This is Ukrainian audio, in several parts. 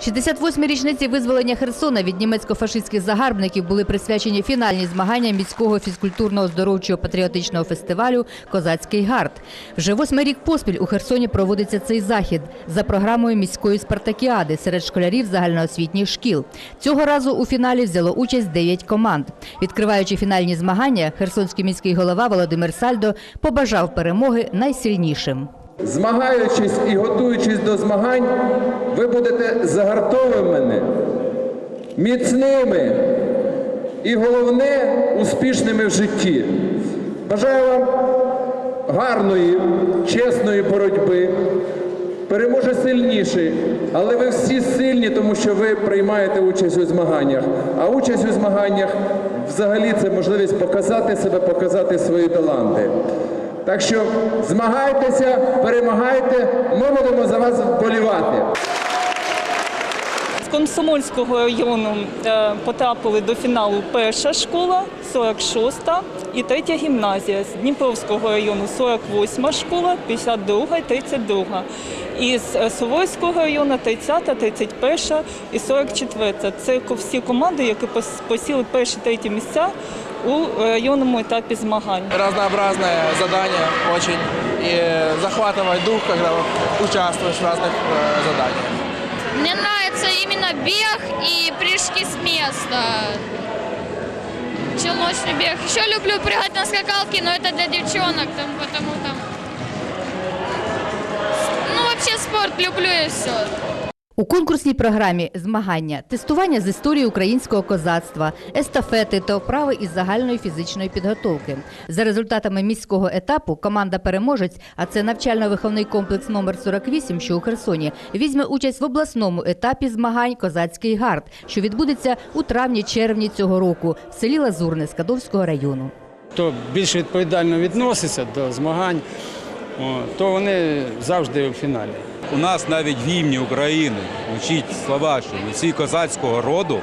68-й річниці визволення Херсона від німецько-фашистських загарбників були присвячені фінальні змагання міського фізкультурно-оздоровчого патріотичного фестивалю Козацький гард. Вже восьмий рік поспіль у Херсоні проводиться цей захід за програмою міської спартакіади серед школярів загальноосвітніх шкіл. Цього разу у фіналі взяло участь 9 команд. Відкриваючи фінальні змагання, херсонський міський голова Володимир Сальдо побажав перемоги найсильнішим. Змагаючись і готуючись до змагань, ви будете загартованими, міцними і головне успішними в житті. Бажаю вам гарної, чесної боротьби. Переможе сильніший, але ви всі сильні, тому що ви приймаєте участь у змаганнях. А участь у змаганнях взагалі це можливість показати себе, показати свої таланти. Так що змагайтеся, перемагайте, ми будемо за вас вболівати. З Комсомольського району е, потрапили до фіналу перша школа, 46-та і третя гімназія. З Дніпровського району 48-ма школа, 52-га і 32-га І з е, Суворського району 30-та, 31-ша і 44-та. Це ко- всі команди, які пос- посіли перші треті місця у районному етапі змагань. разнообразное задание очень. И захватывает дух, когда участвуешь в разных э, заданиях. Мне нравится именно бег и прыжки с места. Челночный бег. Еще люблю прыгать на скакалке, но это для девчонок, там, потому там... люблю и все. У конкурсній програмі змагання, тестування з історії українського козацтва, естафети та вправи із загальної фізичної підготовки. За результатами міського етапу команда переможець, а це навчально-виховний комплекс номер 48, що у Херсоні, візьме участь в обласному етапі змагань Козацький гард, що відбудеться у травні-червні цього року в селі Лазурне Скадовського району. хто більш відповідально відноситься до змагань, то вони завжди у фіналі. У нас навіть в гімні України. Звучить слова, що всі козацького роду,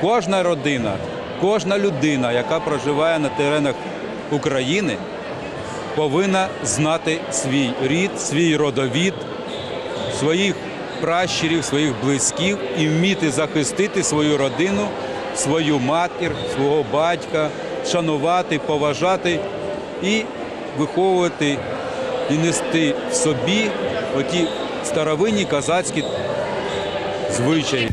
кожна родина, кожна людина, яка проживає на теренах України, повинна знати свій рід, свій родовід, своїх пращурів, своїх близьких і вміти захистити свою родину, свою матір, свого батька, шанувати, поважати і виховувати і нести в собі оті старовинні козацькі звичаї.